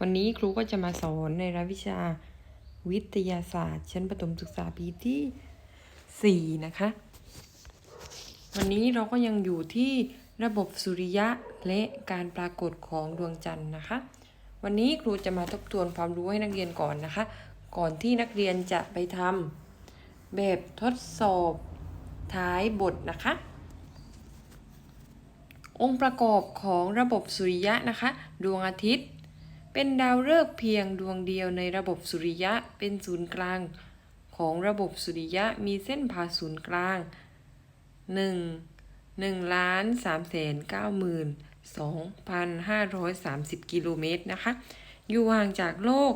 วันนี้ครูก็จะมาสอนในรายวิชาวิทยาศาสตร์ ชั้นประถมศึกษาปีที่ 4 นะคะ วันนี้เราก็ยังอยู่ที่ระบบสุริยะและการปรากฏของดวงจันทร์นะคะ วันนี้ครูจะมาทบทวนความรู้ให้นักเรียนก่อนนะคะ ก่อนที่นักเรียนจะไปทำแบบทดสอบท้ายบทนะคะ องค์ประกอบของระบบสุริยะนะคะ ดวงอาทิตย์ เป็นดาวฤกษ์เพียงดวงเดียวในระบบสุริยะเป็นศูนย์กลาง ของระบบสุริยะมีเส้นผ่าศูนย์กลาง 1 1ล้าน3แสน9หมื่น2,530 กิโลเมตรนะคะ อยู่ห่างจากโลก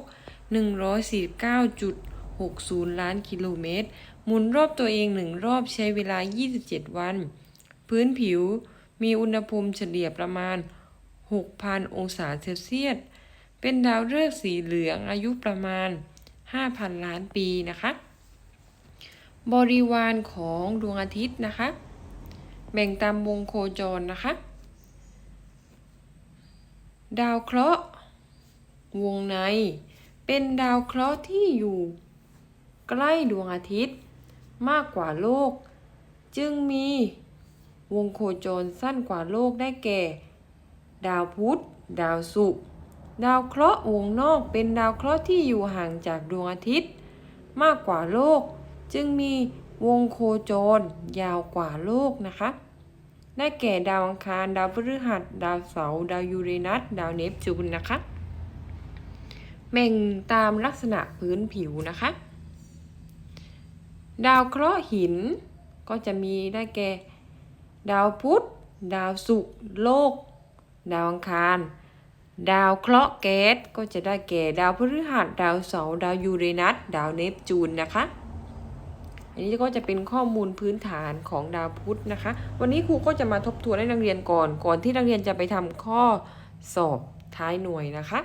149.60 ล้านกิโลเมตร หมุนรอบตัวเองหนึ่งรอบใช้เวลา 27 วัน พื้นผิวมีอุณหภูมิเฉลี่ยประมาณ 6,000 องศาเซลเซียส เป็นดาวฤกษ์สีเหลืองอายุประมาณ 5,000 ล้านปีนะคะ บริวารของดวงอาทิตย์นะคะ แบ่งตามวงโคจรนะคะ ดาวเคราะห์วงใน เป็นดาวเคราะห์ที่อยู่ ใกล้ดวงอาทิตย์มากกว่าโลก จึงมีวงโคจรสั้นกว่าโลกได้แก่ ดาวพุธ ดาวศุกร์ ดาวเคราะห์วงนอกเป็นดาวเคราะห์ที่อยู่ห่างจากดวงอาทิตย์ มากกว่าโลก จึงมีวงโคจร ยาวกว่าโลกนะคะ ได้แก่ดาวอังคาร ดาวพฤหัส ดาวเสาร์ ดาวยูเรนัส ดาวเนปจูนนะคะแบ่งตามลักษณะพื้นผิวนะคะ ดาวเคราะห์หินก็จะมีได้แก่ ดาวพุธ ดาวศุกร์ โลก ดาวอังคาร ดาวเคราะห์แก๊สก็จะได้แก่ดาวพฤหัสดาวเสาร์ดาวยูเรนัสดาวเนปจูนนะคะ อันนี้ก็จะเป็นข้อมูลพื้นฐานของดาวพุธนะคะ วันนี้ครูก็จะมาทบทวนให้นักเรียนก่อน ก่อนที่นักเรียนจะไปทำข้อสอบท้ายหน่วยนะคะ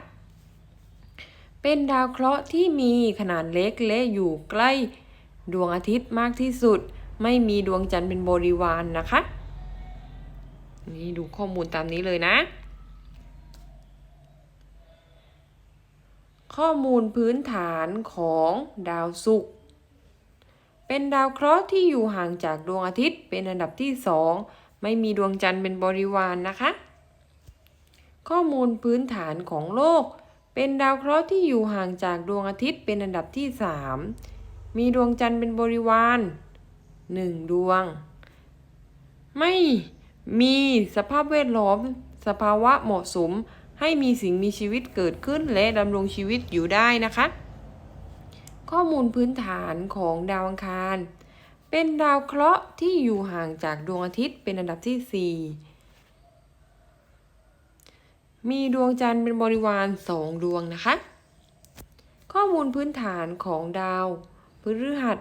เป็นดาวเคราะห์ที่มีขนาดเล็กและอยู่ใกล้ดวงอาทิตย์มากที่สุด ไม่มีดวงจันทร์เป็นบริวารนนะคะ นี่ดูข้อมูลตามนี้เลยนะ ข้อมูลพื้นฐานของดาวศุกร์เป็นดาวเคราะห์ที่อยู่ห่างจากดวงอาทิตย์เป็นอันดับที่สองไม่มีดวงจันทร์เป็นบริวารนนะคะ ข้อมูลพื้นฐานของโลก เป็นดาวเคราะห์ที่อยู่ห่างจากดวงอาทิตย์เป็นอันดับที่สามมีดวงจันทร์เป็นบริวารหนึ่งดวง ไม่มีสภาพแวดล้อม สภาวะเหมาะสม ให้มีสิ่งมีชีวิตเกิดขึ้นและดำรงชีวิตอยู่ได้นะคะ ข้อมูลพื้นฐานของดาวอังคาร เป็นดาวเคราะห์ที่อยู่ห่างจากดวงอาทิตย์เป็นอันดับที่ 4 มีดวงจันทร์เป็นบริวารสองดวงนะคะ ข้อมูลพื้นฐานของดาวพฤหัส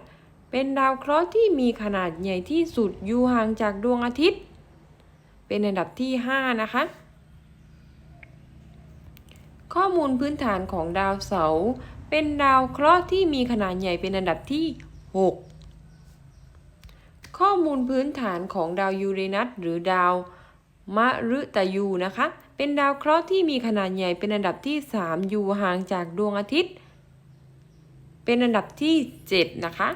เป็นดาวเคราะห์ที่มีขนาดใหญ่ที่สุดอยู่ห่างจากดวงอาทิตย์ เป็นอันดับที่ 5 นะคะ ข้อมูลพื้นฐานของดาวเสาร์เป็นดาวเคราะห์ที่มีขนาดใหญ่เป็นอันดับที่ 6 ข้อมูลพื้นฐานของดาวยูเรนัสหรือดาวมะฤตยูนะคะ เป็นดาวเคราะห์ที่มีขนาดใหญ่เป็นอันดับที่ 3 อยู่ห่างจากดวงอาทิตย์ เป็นอันดับที่ 7 นะคะ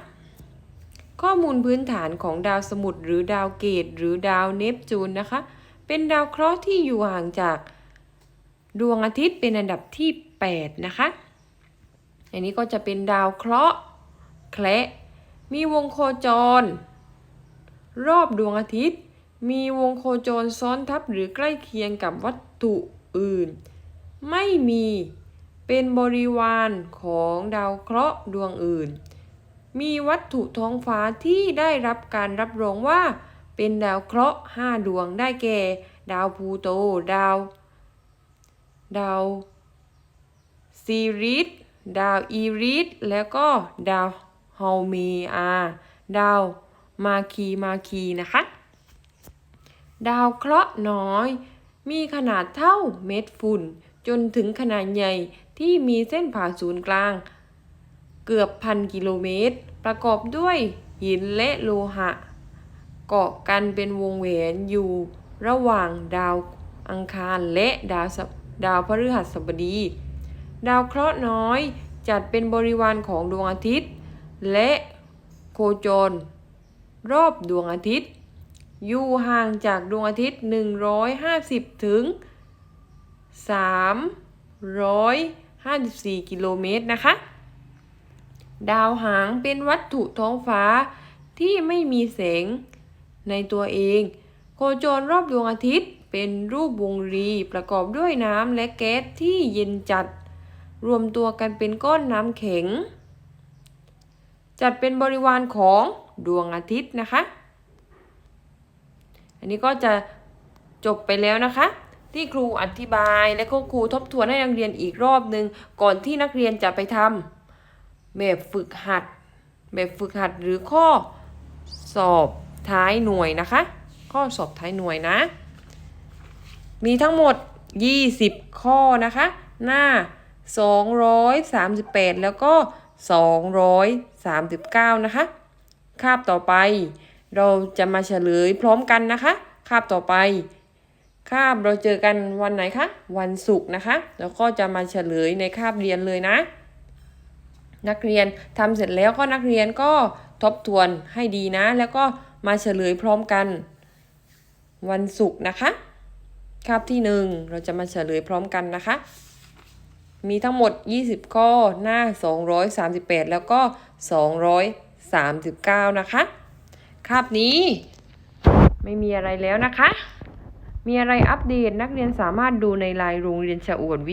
ข้อมูลพื้นฐานของดาวสมุทรหรือดาวเกตหรือดาวเนปจูนนะคะ เป็นดาวเคราะห์ที่อยู่ห่างจาก ดวงอาทิตย์เป็นอันดับที่8นะคะ อันนี้ก็จะเป็นดาวเคราะห์แคละมีวงโคจร รอบดวงอาทิตย์ มีวงโคจรซ้อนทับหรือใกล้เคียงกับวัตถุอื่น ไม่มีเป็นบริวารของดาวเคราะห์ดวงอื่น มีวัตถุท้องฟ้าที่ได้รับการรับรองว่า เป็นดาวเคราะห์5ดวงได้แก่ ดาวพูโต ดาว ดาวซีริสดาวอีริสแล้วก็ดาวเฮาเมีอาดาวมาคีมาคีนะคะ ดาวเคราะห์น้อย มีขนาดเท่าเม็ดฝุ่น จนถึงขนาดใหญ่ที่มีเส้นผ่าศูนย์กลาง เกือบพันกิโลเมตร ประกอบด้วยหินและโลหะ เกาะกันเป็นวงแหวนอยู่ระหว่างดาวอังคารและดาว ดาวพฤหัสบดี ดาวเคราะห์น้อยจัดเป็นบริวารของดวงอาทิตย์ และโคจร รอบดวงอาทิตย์ อยู่ห่างจากดวงอาทิตย์ 150 ถึง 354 กิโลเมตรนะคะ ดาวหางเป็นวัตถุท้องฟ้าที่ไม่มีแสงในตัวเอง โคจรรอบดวงอาทิตย์ เป็นรูปวงรีประกอบด้วยน้ำและแก๊สที่เย็นจัด รวมตัวกันเป็นก้อนน้ำแข็ง จัดเป็นบริวารของดวงอาทิตย์นะคะ อันนี้ก็จะจบไปแล้วนะคะ ที่ครูอธิบายและก็ครูทบทวนให้นักเรียนอีกรอบหนึ่งก่อนที่นักเรียนจะไปทำแบบฝึกหัด แบบฝึกหัดหรือข้อสอบท้ายหน่วยนะคะ ข้อสอบท้ายหน่วยนะ มีทั้งหมด 20 ข้อนะคะ หน้า 238 แล้วก็ 239 นะคะ คาบต่อไป เราจะมาเฉลยพร้อมกันนะคะ คาบต่อไป คาบเราเจอกันวันไหนคะ วันศุกร์นะคะ แล้วก็จะมาเฉลยในคาบเรียนเลยนะ นักเรียนทำเสร็จแล้วก็นักเรียนก็ทบทวนให้ดีนะ แล้วก็มาเฉลยพร้อมกัน วันศุกร์นะคะ คาบที่หนึ่งเราจะมาเฉลยพร้อมกันนะคะ มีทั้งหมด 20 ข้อหน้า 238 แล้วก็ 239 นะคะ คาบนี้ไม่มีอะไรแล้วนะคะ มีอะไรอัปเดตนักเรียนสามารถดูในไลน์โรงเรียนชะอวดวิ